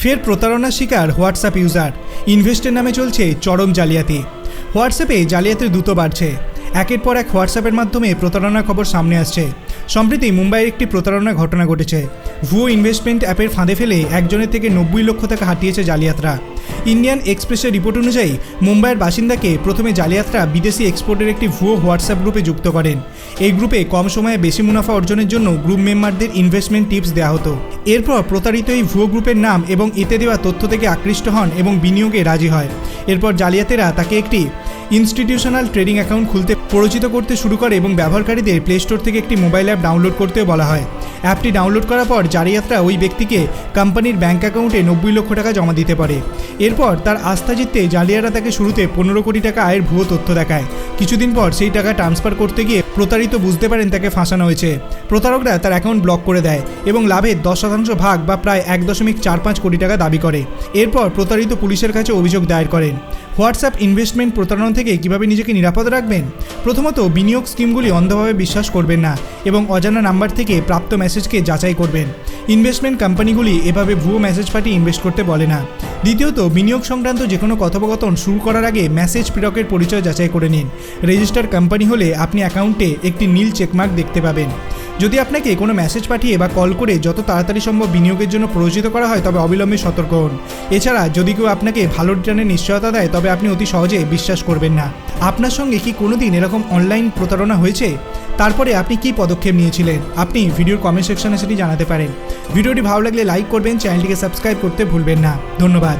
ফের প্রতারণার শিকার হোয়াটসঅ্যাপ ইউজার। ইনভেস্টের নামে চলছে চরম জালিয়াতি। হোয়াটসঅ্যাপে জালিয়াতির দ্রুত বাড়ছে। একের পর এক হোয়াটসঅ্যাপের মাধ্যমে প্রতারণার খবর সামনে আসছে। সম্প্রতি মুম্বাইয়ের একটি প্রতারণার ঘটনা ঘটেছে। ভুয়ো ইনভেস্টমেন্ট অ্যাপের ফাঁদে ফেলে একজনের থেকে নব্বই লক্ষ টাকা হাতিয়েছে জালিয়াতরা। ইন্ডিয়ান এক্সপ্রেসের রিপোর্ট অনুযায়ী মুম্বাইয়ের বাসিন্দাকে প্রথমে জালিয়াতরা বিদেশি এক্সপোর্টের একটি ভুয়ো হোয়াটসঅ্যাপ গ্রুপে যুক্ত করেন। এই গ্রুপে কম সময়ে বেশি মুনাফা অর্জনের জন্য গ্রুপ মেম্বারদের ইনভেস্টমেন্ট টিপস দেওয়া হতো। এরপর প্রতারিত এই ভুয়ো গ্রুপের নাম এবং এতে দেওয়া তথ্য থেকে আকৃষ্ট হন এবং বিনিয়োগে রাজি হয়। এরপর জালিয়াতেরা তাকে একটি ইনস্টিটিউশনাল ট্রেডিং অ্যাকাউন্ট খুলতে পরিচিত করতে শুরু করে এবং ব্যবহারকারীদের প্লে স্টোর থেকে একটি মোবাইল অ্যাপ ডাউনলোড করতেও বলা হয়। অ্যাপটি ডাউনলোড করার পর জালিয়াতরা ওই ব্যক্তিকে কোম্পানির ব্যাঙ্ক অ্যাকাউন্টে নব্বই লক্ষ টাকা জমা দিতে পারে। এরপর তার আস্থা জিততে জালিয়ারা তাকে শুরুতে পনেরো কোটি টাকা আয়ের ভুয়ো তথ্য দেখায়। কিছুদিন পর সেই টাকা ট্রান্সফার করতে গিয়ে প্রতারিত বুঝতে পারেন তাকে ফাঁসানো হয়েছে। প্রতারকরা তার অ্যাকাউন্ট ব্লক করে দেয় এবং লাভের দশ শতাংশ ভাগ বা প্রায় এক দশমিক চার পাঁচ কোটি টাকা দাবি করে। এরপর প্রতারিত পুলিশের কাছে অভিযোগ দায়ের করেন। হোয়াটসঅ্যাপ ইনভেস্টমেন্ট প্রতারণা থেকে কীভাবে নিজেকে নিরাপদ রাখবেন? প্রথমত, বিনিয়োগ স্কিমগুলি অন্ধভাবে বিশ্বাস করবেন না এবং অজানা নাম্বার থেকে প্রাপ্ত মেসেজকে যাচাই করবেন। ইনভেস্টমেন্ট কোম্পানিগুলি এভাবে ভুয়ো মেসেজ পাঠিয়ে ইনভেস্ট করতে বলে না। দ্বিতীয়ত, বিনিয়োগ সংক্রান্ত যে কোনো কথোপকথন শুরু করার আগে মেসেজ প্রেরকের পরিচয় যাচাই করে নিন। রেজিস্টার কোম্পানি হলে আপনি অ্যাকাউন্টে একটি নীল চেকমার্ক দেখতে পাবেন। যদি আপনাকে কোনো মেসেজ পাঠিয়ে বা কল করে যত তাড়াতাড়ি সম্ভব বিনিয়োগের জন্য প্ররোচিত করা হয়, তবে অবিলম্বে সতর্ক হন। এছাড়া যদি কেউ আপনাকে ভালো রিটার্নের নিশ্চয়তা দেয়, তবে আপনি অতি সহজে বিশ্বাস করবেন না। আপনার সঙ্গে কি কোনোদিন এরকম অনলাইন প্রতারণা হয়েছে? তারপরে আপনি কি পদক্ষেপ নিয়েছিলেন? আপনি ভিডিওর কমেন্ট সেকশনে সেটি জানাতে পারেন। ভিডিওটি ভালো লাগলে লাইক করবেন চ্যানেলটিকে সাবস্ক্রাইব করতে ভুলবেন না। ধন্যবাদ।